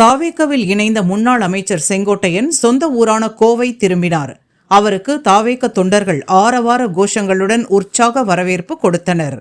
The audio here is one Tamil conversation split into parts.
தாவேக்கவில் இணைந்த முன்னாள் அமைச்சர் செங்கோட்டையன் சொந்த ஊரான கோவை திரும்பினார். அவருக்கு தாவேக்க தொண்டர்கள் ஆரவார கோஷங்களுடன் உற்சாக வரவேற்பு கொடுத்தனர்.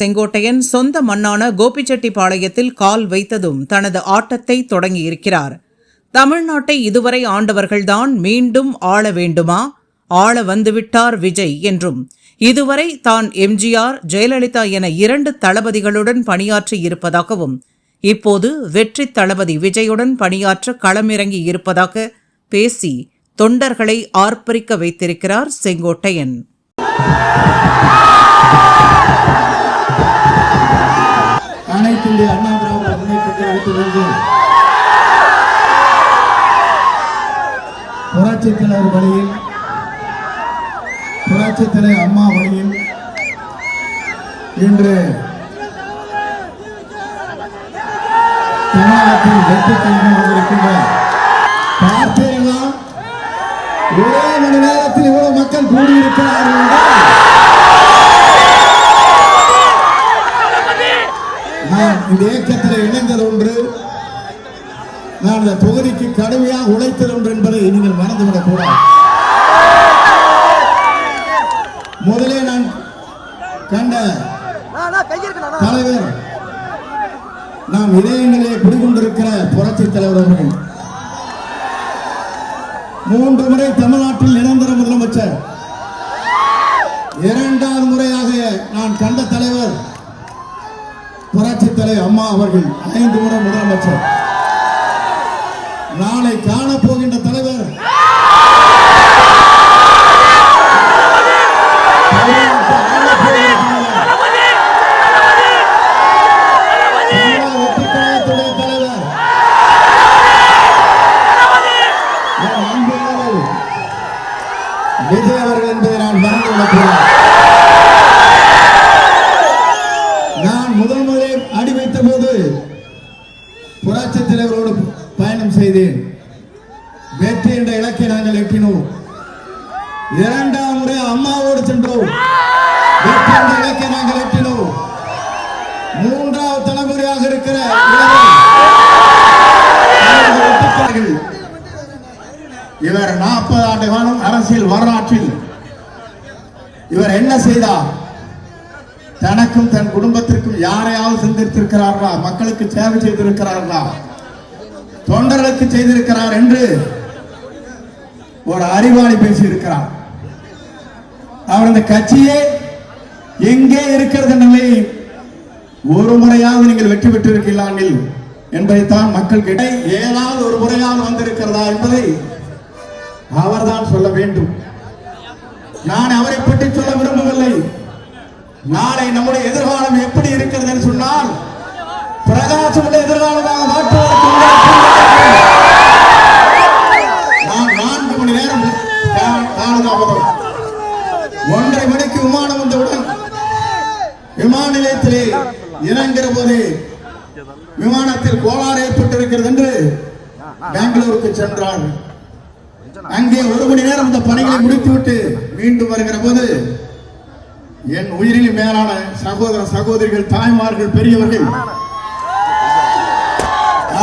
செங்கோட்டையன் சொந்த மண்ணான கோபிச்செட்டிப்பாளையத்தில் கால் வைத்ததும் தனது ஆட்டத்தை தொடங்கியிருக்கிறார். தமிழ்நாட்டை இதுவரை ஆண்டவர்கள்தான் மீண்டும் ஆள வேண்டுமா? ஆள வந்துவிட்டார் விஜய் என்றும் இதுவரை தான் எம்ஜிஆர் ஜெயலலிதா என இரண்டு தளபதிகளுடன் பணியாற்றி இருப்பதாகவும் இப்போது வெற்றி தளபதி விஜயுடன் பணியாற்ற களமிறங்கி இருப்பதாக பேசி தொண்டர்களை ஆர்ப்பரிக்க வைத்திருக்கிறார் செங்கோட்டையன். புரட்சித் தலைவர் வழியில் புரட்சித் தலைவர் அம்மா வழியில் இன்று தமிழகத்தில் வெற்றி கல்வி வந்திருக்கின்ற பார்த்தீர்களா ஒரே மணி நேரத்தில் இவ்வளவு மக்கள் கூடியிருக்கிறார்கள் என்றால் நான் இந்த இயக்கத்தில் இணைந்தது ஒன்று. நான் இந்த தொகுதிக்கு கடுமையாக உழைத்தது என்பதை நீங்கள் மறந்துவிடக் கூடாது. முதலே நான் கண்ட தலைவர் நாம் இதயங்களிலே குடிகொண்டிருக்கிற புரட்சி தலைவர் அவர்கள். மூன்று முறை தமிழ்நாட்டில் நிரந்தர முதலமைச்சர். இரண்டாவது முறையாக நான் கண்ட தலைவர் புரட்சி தலைவர் அம்மா அவர்கள் ஐந்து முறை முதலமைச்சர். நாளை காண போகின்ற தலைவர். விஜய் அவர்கள் என்பதை நான் மறந்து விடக்கூடாது நான் முதல் முறை அடி வைத்த போது புரட்சி தலைவரோடு பயணம் செய்தேன் வெற்றி என்ற இலக்கை நாங்கள் எட்டினோம். இரண்டாம் முறை அம்மாவோடு சென்றோம். வெற்றி என்ற இலக்கை நாங்கள் எட்டினோம். மூன்றாவது தலைமுறையாக இருக்கிற இவர் நாற்பது ஆண்டு காலம் அரசியல் வரலாற்றில் இவர் என்ன செய்தார் தனக்கும் தன் குடும்பத்திற்கும் யாரையாவது சந்தித்திருக்கிறார்களா? மக்களுக்கு சேவை செய்திருக்கிறார்களா? தொண்டர்களுக்கு செய்திருக்கிறார் என்று ஒரு அறிவாளி பேசியிருக்கிறார். அவர் அந்த கட்சியே எங்கே இருக்கிறது நிலை ஒரு முறையாவது நீங்கள் வெற்றி பெற்றிருக்கீர்கள் என்பதைத்தான் மக்கள் கிட்ட ஏதாவது ஒரு முறையாவது வந்திருக்கிறதா என்பதை அவர்தான் சொல்ல வேண்டும். நான் அவரை பற்றி சொல்ல விரும்பவில்லை. நாளை நம்முடைய எதிர்காலம் எப்படி இருக்கிறது என்று சொன்னால் பிரகாசமுள்ள எதிர்காலமாக மாற்றுவதற்கு நான் நான்கு மணி நேரம் கா- ஒன்றரை மணிக்கு விமானம் வந்தவுடன் விமான நிலையத்திலே இறங்குற போது விமானத்தில் கோளாறு ஏற்பட்டிருக்கிறது என்று பெங்களூருக்கு சென்றார். அங்கே ஒரு மணி நேரம் இந்த பணிகளை முடித்துவிட்டு மீண்டும் வருகிற போது என் உயிரில் மேலான சகோதர சகோதரிகள் தாய்மார்கள் பெரியவர்கள்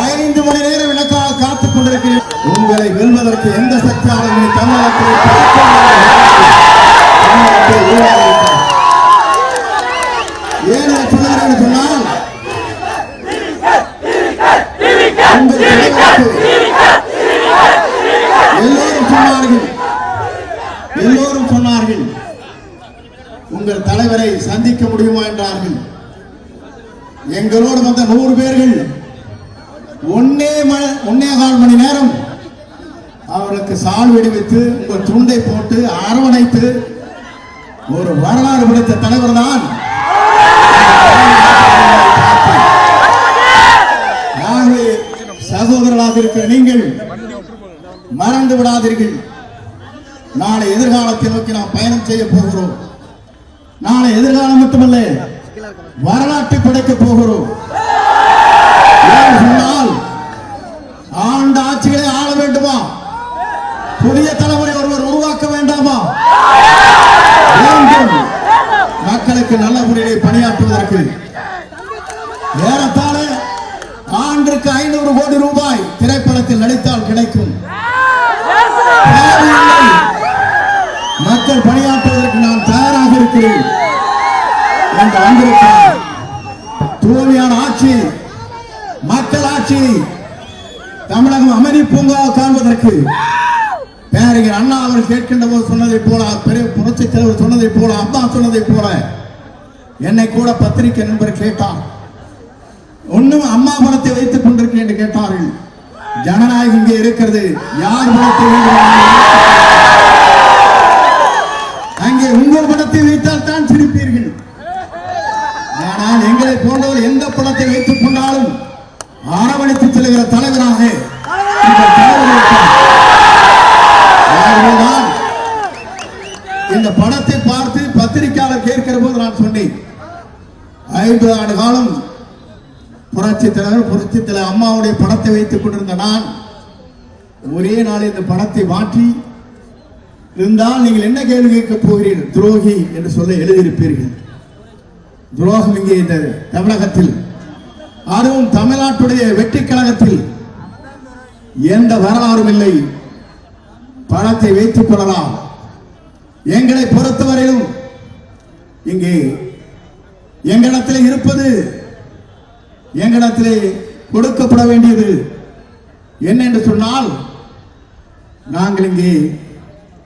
ஐந்து மணி நேரம் எனக்காக காத்துக் கொண்டிருக்கிறேன் உங்களை வெல்வதற்கு எந்த சக்தியாலும் தமிழகத்தில் ஏன் சொல்லுகிறேன் சொன்னால் உங்கள் தலைவருக்கு எல்லோரும் சொன்னார்கள் எல்லோரும் சொன்னார்கள் உங்கள் தலைவரை சந்திக்க முடியுமா என்றார்கள் எங்களோடு வந்த நூறு பேர்கள் ஒன்னே ஒன்னே கால் மணி நேரம் அவருக்கு சால் விடுவித்து உங்கள் துண்டை போட்டு அரவணைத்து ஒரு வரலாறு படைத்த தலைவர் தான். ஆகவே சகோதரர்களாக இருக்கிற நீங்கள் மறந்து விடாதீர்கள். நாளை எதிர்காலத்தை நோக்கி நாம் பயணம் செய்ய போகிறோம். நாளை எதிர்காலம் மட்டுமல்ல வரலாற்றை படைக்க போகிறோம். புதிய தலைமுறை ஒருவர் உருவாக்க வேண்டாமா? மக்களுக்கு நல்ல முறையிலே பணியாற்றுவதற்கு. ஏறத்தாழ ஆண்டிற்கு ஐநூறு கோடி ரூபாய் திரைப்படத்தில் நடித்தால் கிடைக்கும். மக்கள் பணியாற்றுவதற்கு நான் தயாராக இருக்கிறேன் என்று வந்திருக்கிறார். தூய்மையான ஆட்சி மக்கள் ஆட்சி தமிழகம் அமைதி பூங்கா காண்பதற்கு பேரறிஞர் அண்ணா அவர் கேட்கின்ற போது சொன்னதை போல பெரிய புரட்சி தலைவர் சொன்னதை போல அம்மா சொன்னதை போல. என்னை கூட பத்திரிகை நண்பர் கேட்டார். ஒண்ணும் அம்மா பணத்தை வைத்துக் கொண்டிருக்கேன் என்று கேட்டார்கள். ஜனநாயகம் இங்கே இருக்கிறது. யார் பணத்தை அங்கே உங்கள் பணத்தை வைத்தால் தான் சிரிப்பீர்கள். ஆனால் எங்களை போன்றவர் எந்த பணத்தை வைத்துக் கொண்டாலும் அரவணைத்து செல்கிற தலைவராக படத்தை பார்த்து பத்திரிகையாளர் கேட்கிற போது நான் சொன்னேன் ஐந்து ஆண்டு காலம் புரட்சி தலைவர் புரட்சி தலைவர் அம்மாவுடைய படத்தை வைத்துக் கொண்டிருந்த நான் ஒரே நாள் இந்த படத்தை மாற்றி இருந்தால் நீங்கள் என்ன கேள்வி கேட்க போகிறீர்கள்? துரோகி என்று சொல்ல எழுதியிருப்பீர்கள். துரோகம் இங்கே இந்த தமிழகத்தில் அதுவும் தமிழ்நாட்டுடைய வெற்றி கழகத்தில் எந்த வரலாறும் இல்லை. பணத்தை வைத்துக் கொள்ளலாம். எங்களை பொறுத்தவரையிலும் இங்கே எங்களிடத்தில் இருப்பது எங்களிடத்தில் கொடுக்கப்பட வேண்டியது. என்ன என்று சொன்னால் நாங்கள் இங்கே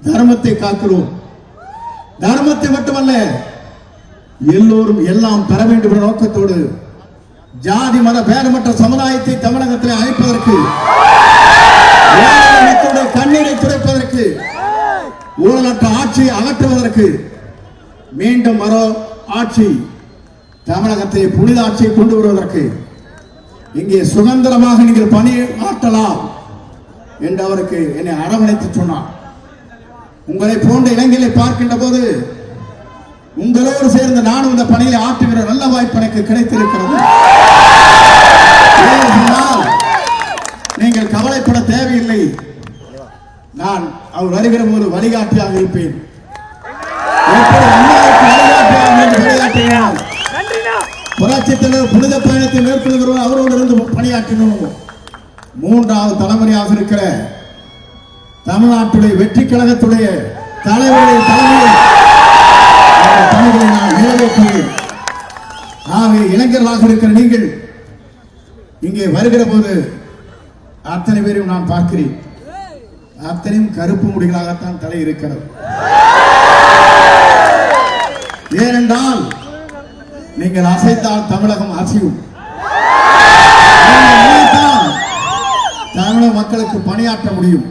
தர்மத்தை காக்கிறோம். தர்மத்தை மட்டுமல்ல எல்லோரும் எல்லாம் பெற வேண்டும் என்ற நோக்கத்தோடு ஜாதி மத பேரமற்ற சமுதாயத்தை தமிழகத்தில் அழைப்பதற்கு அகற்றுவதற்கு மீண்டும் மரோ ஆட்சி தமிழகத்தை புனித ஆட்சியை கொண்டு வருவதற்கு இங்கே சுதந்திரமாக நீங்கள் பணி ஆற்றலாம் என்று அவருக்கு என்னை அரவணைத்து சொன்னார். உங்களை போன்ற இளைஞர்களை பார்க்கின்ற போது உங்களோடு சேர்ந்து நானும் இந்த பணியை ஆற்றுகிற நல்ல வாய்ப்பு எனக்கு கிடைத்திருக்கிறது. நீங்கள் கவலைப்பட தேவையில்லை. நான் அவர் வருகிற போது வழிகாட்டியாக இருப்பேன். புரட்சி புனித பயணத்தை மேற்கொள்கிறோம் அவரோடு இருந்து பணியாற்றினோம். மூன்றாவது தலைமுறையாக இருக்கிற தமிழ்நாட்டுடைய வெற்றி கழகத்துடைய தலைவருடைய தலைமையில் பணிகளை நான் நிறைவேற்றுவேன் ஆகவே இளைஞர்களாக இருக்கிற நீங்கள் இங்கே வருகிற போது அத்தனை பேரையும் நான் பார்க்கிறேன். அத்தனையும் கருப்பு முடிகளாகத்தான் தலை இருக்கிறது. ஏனென்றால் நீங்கள் அசைத்தால் தமிழகம் அசையும். தமிழக மக்களுக்கு பணியாற்ற முடியும்.